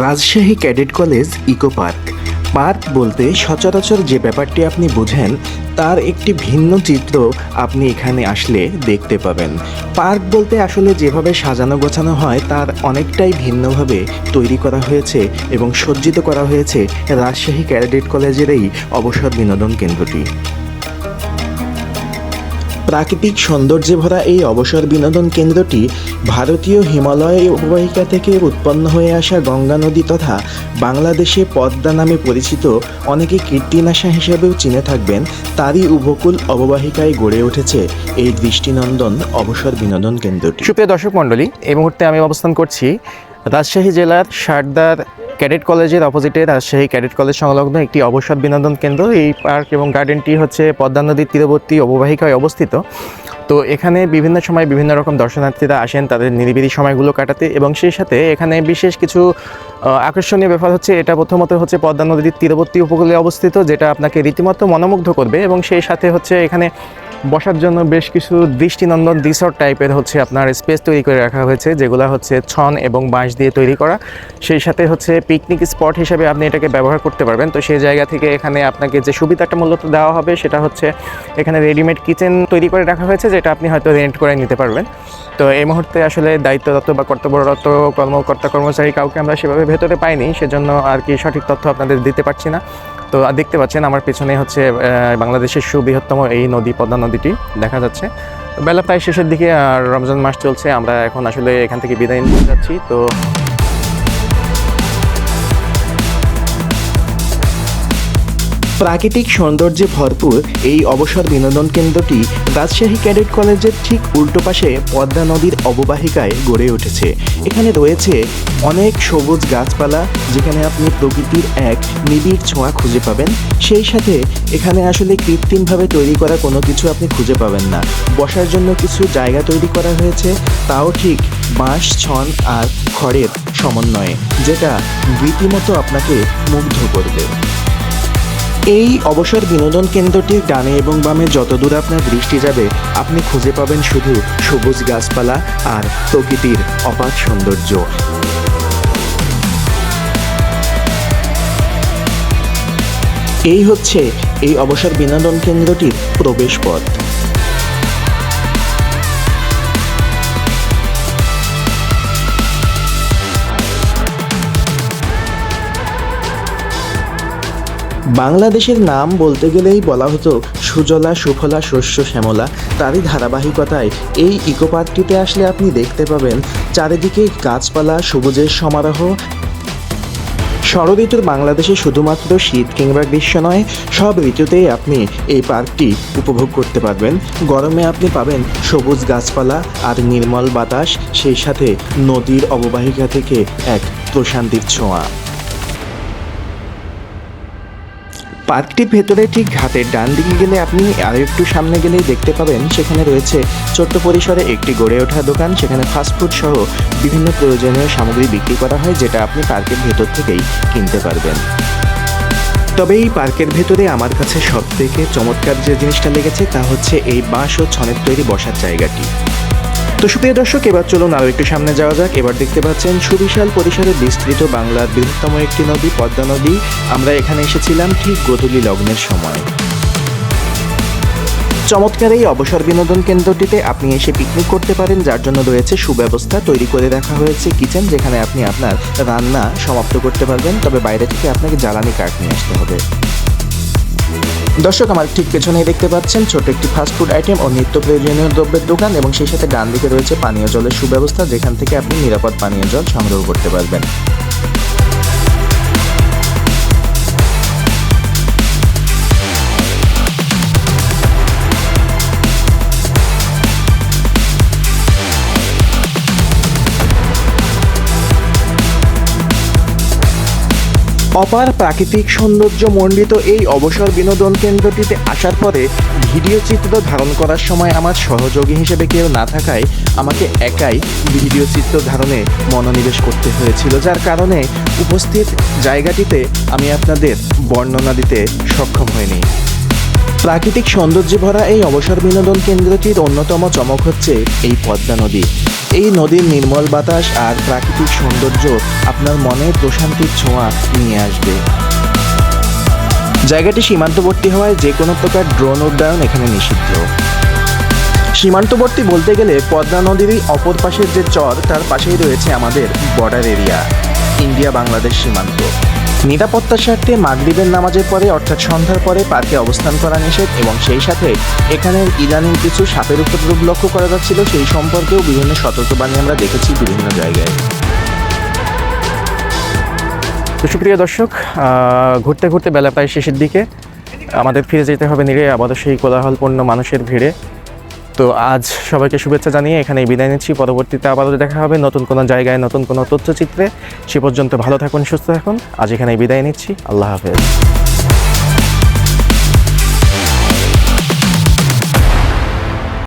Rajshahi cadet college eco park. Park বলতে সচরাচর যে ব্যাপারটি আপনি বোঝেন, তার একটি ভিন্ন চিত্র আপনি এখানে আসলে দেখতে পাবেন। পার্ক বলতে আসলে যেভাবে সাজানো গোছানো হয়, তার অনেকটাই ভিন্নভাবে তৈরি করা হয়েছে এবং সজ্জিত করা হয়েছে রাজশাহী ক্যাডেট কলেজের এই অবসর বিনোদন কেন্দ্রটি। প্রাকৃতিক সৌন্দর্যে ভরা এই অবসর বিনোদন কেন্দ্রটি ভারতীয় হিমালয় অববাহিকা থেকে উৎপন্ন হয়ে আসা গঙ্গা নদী তথা বাংলাদেশে পদ্মা নামে পরিচিত অনেকে কীর্তিনাশা হিসেবেও চিনে থাকবেন। তারই উপকূল অববাহিকায় গড়ে উঠেছে এই দৃষ্টিনন্দন অবসর বিনোদন কেন্দ্রটি। সুপ্রিয় দর্শক মণ্ডলী, এই মুহূর্তে আমি অবস্থান করছি রাজশাহী জেলার সারদার ক্যাডেট কলেজের অপোজিটে রাজশাহী ক্যাডেট কলেজ সংলগ্ন একটি অবসর বিনোদন কেন্দ্র। এই পার্ক এবং গার্ডেনটি হচ্ছে পদ্মা নদীর তীরবর্তী অববাহিকায় অবস্থিত। তো এখানে বিভিন্ন সময় বিভিন্ন রকম দর্শনার্থীরা আসেন তাদের নিরিবিলি সময়গুলো কাটাতে এবং সেই সাথে এখানে বিশেষ কিছু আকর্ষণীয় ব্যাপার হচ্ছে এটা প্রথমত হচ্ছে পদ্মা নদীর তীরবর্তী উপকূলে অবস্থিত, যেটা আপনাকে রীতিমতো মনোমুগ্ধ করবে এবং সেই সাথে হচ্ছে এখানে বসার জন্য বেশ কিছু দৃষ্টিনন্দন রিসর্ট টাইপের হচ্ছে আপনার স্পেস তৈরি করে রাখা হয়েছে, যেগুলো হচ্ছে ছন এবং বাঁশ দিয়ে তৈরি করা। সেই সাথে হচ্ছে পিকনিক স্পট হিসেবে আপনি এটাকে ব্যবহার করতে পারবেন। তো সেই জায়গা থেকে এখানে আপনাকে যে সুবিধাটা মূলত দেওয়া হবে সেটা হচ্ছে এখানে রেডিমেড কিচেন তৈরি করে রাখা হয়েছে, যেটা আপনি হয়তো রেন্ট করে নিতে পারবেন। তো এই মুহূর্তে আসলে দায়িত্বরত বা কর্তব্যরত কর্মকর্তা কর্মচারী কাউকে আমরা সেভাবে ভেতরে পাইনি, সেজন্য আর কি সঠিক তথ্য আপনাদের দিতে পারছি না। তো দেখতে পাচ্ছেন, আমার পেছনে হচ্ছে বাংলাদেশের সুবৃহত্তম এই নদী, পদ্মা নদীটি দেখা যাচ্ছে। বেলা প্রায় শেষের দিকে আর রমজান মাস চলছে, আমরা এখন আসলে এখান থেকে বিদায় নিতে যাচ্ছি। তো প্রাকৃতিক সৌন্দর্যে ভরপুর এই অবসর বিনোদন কেন্দ্রটি রাজশাহী ক্যাডেট কলেজের ঠিক উল্টো পাশে পদ্মা নদীর অববাহিকায় গড়ে উঠেছে। এখানে রয়েছে অনেক সবুজ গাছপালা, যেখানে আপনি প্রকৃতির এক নিবিড় ছোঁয়া খুঁজে পাবেন। সেই সাথে এখানে আসলে কৃত্রিমভাবে তৈরি করা কোনো কিছু আপনি খুঁজে পাবেন না। বসার জন্য কিছু জায়গা তৈরি করা হয়েছে, তাও ঠিক বাঁশ, ছন আর খড়ের সমন্বয়ে, যেটা রীতিমতো আপনাকে মুগ্ধ করবে। এই অবসর বিনোদন কেন্দ্রটির ডানে এবং বামে যতদূর আপনার দৃষ্টি যাবে, আপনি খুঁজে পাবেন শুধু সবুজ গাছপালা আর প্রকৃতির অপার সৌন্দর্য। এই হচ্ছে এই অবসর বিনোদন কেন্দ্রটির প্রবেশ পথ। বাংলাদেশের নাম বলতে গেলেই বলা হতো সুজলা সুফলা শস্য শ্যামলা। তারই ধারাবাহিকতায় এই ইকো পার্কটিতে আসলে আপনি দেখতে পাবেন চারিদিকে গাছপালা, সবুজের সমারোহ। ষড়ঋতুর বাংলাদেশে শুধুমাত্র শীত কিংবা গ্রীষ্ম নয়, সব ঋতুতেই আপনি এই পার্কটি উপভোগ করতে পারবেন। গরমে আপনি পাবেন সবুজ গাছপালা আর নির্মল বাতাস, সেই সাথে নদীর অববাহিকা থেকে এক প্রশান্তির ছোঁয়া। পার্কটির ভেতরে ঠিক ঘাটের ডান দিকে গেলে আপনি আরও একটু সামনে গেলেই দেখতে পাবেন, সেখানে রয়েছে ছোট্ট পরিসরে একটি গড়ে ওঠা দোকান, সেখানে ফাস্টফুড সহ বিভিন্ন প্রয়োজনীয় সামগ্রী বিক্রি করা হয়, যেটা আপনি পার্কের ভেতর থেকেই কিনতে পারবেন। তবে এই পার্কের ভেতরে আমার কাছে সব থেকে চমৎকার যে জিনিসটা লেগেছে, তা হচ্ছে এই বাঁশ ও ছনের তৈরি বসার জায়গাটি। তো সুপ্রিয় দর্শক, এবার চলুন আরও একটু সামনে যাওয়া যাক। এবার দেখতে পাচ্ছেন সুবিশাল পরিসরে বিস্তৃত বাংলার বৃহত্তম একটি নদী, পদ্মা নদী। আমরা এখানে এসেছিলাম ঠিক গোধূলি লগ্নের সময়। চমৎকার এই অবসর বিনোদন কেন্দ্রটিতে আপনি এসে পিকনিক করতে পারেন, যার জন্য রয়েছে সুব্যবস্থা। তৈরি করে রাখা হয়েছে কিচেন যেখানে আপনি আপনার রান্না সমাপ্ত করতে পারবেন। তবে বাইরে থেকে আপনাকে জ্বালানি কাঠ নিয়ে আসতে হবে। দর্শক, আমার ঠিক পেছনেই দেখতে পাচ্ছেন ছোট একটি ফাস্টফুড আইটেম ও নিত্য প্রয়োজনীয় দ্রব্যের দোকান এবং সেই সাথে ডান দিকে রয়েছে পানীয় জলের সুব্যবস্থা, যেখান থেকে আপনি নিরাপদ পানীয় জল সংগ্রহ করতে পারবেন। অপার প্রাকৃতিক সৌন্দর্য মণ্ডিত এই অবসর বিনোদন কেন্দ্রটিতে আসার পরে ভিডিও চিত্র ধারণ করার সময় আমার সহযোগী হিসেবে কেউ না থাকায় আমাকে একাই ভিডিও চিত্র ধারণে মনোনিবেশ করতে হয়েছিল, যার কারণে উপস্থিত জায়গাটিতে আমি আপনাদের বর্ণনা দিতে সক্ষম হইনি। প্রাকৃতিক সৌন্দর্যে ভরা এই অবসর বিনোদন কেন্দ্রটির অন্যতম চমক হচ্ছে এই পদ্মা নদী। এই নদীর নির্মল বাতাস আর প্রাকৃতিক সৌন্দর্য আপনার মনে প্রশান্তির ছোঁয়া নিয়ে আসবে। জায়গাটি সীমান্তবর্তী হওয়ায় যে কোনো প্রকার ড্রোন উড্ডয়ন এখানে নিষিদ্ধ। সীমান্তবর্তী বলতে গেলে পদ্মা নদীরই অপর পাশের যে চর, তার পাশেই রয়েছে আমাদের বর্ডার এরিয়া ইন্ডিয়া বাংলাদেশ সীমান্ত। নিরাপত্তার স্বার্থে মাগরিবের নামাজের পরে, অর্থাৎ সন্ধ্যার পরে পার্কে অবস্থান করা নিষেধ এবং সেই সাথে এখানের ইদানিং কিছু সাপের উপদ্রব লক্ষ্য করা যাচ্ছিল। সেই সম্পর্কেও বিভিন্ন সতর্কবাণী আমরা দেখেছি বিভিন্ন জায়গায়। সুপ্রিয় দর্শক ঘুরতে ঘুরতে বেলা প্রায় শেষের দিকে, আমাদের ফিরে যেতে হবে নিরে সেই কোলাহলপূর্ণ মানুষের ভিড়ে। তো আজ সবাইকে শুভেচ্ছা জানিয়ে এখানে বিদায় নিচ্ছি। পরবর্তীতে আবারও দেখা হবে নতুন কোনো জায়গায়, নতুন কোনো তথ্যচিত্রে। সে পর্যন্ত ভালো থাকুন, সুস্থ থাকুন। আজ এখানে বিদায় নিচ্ছি। আল্লাহ হাফেজ।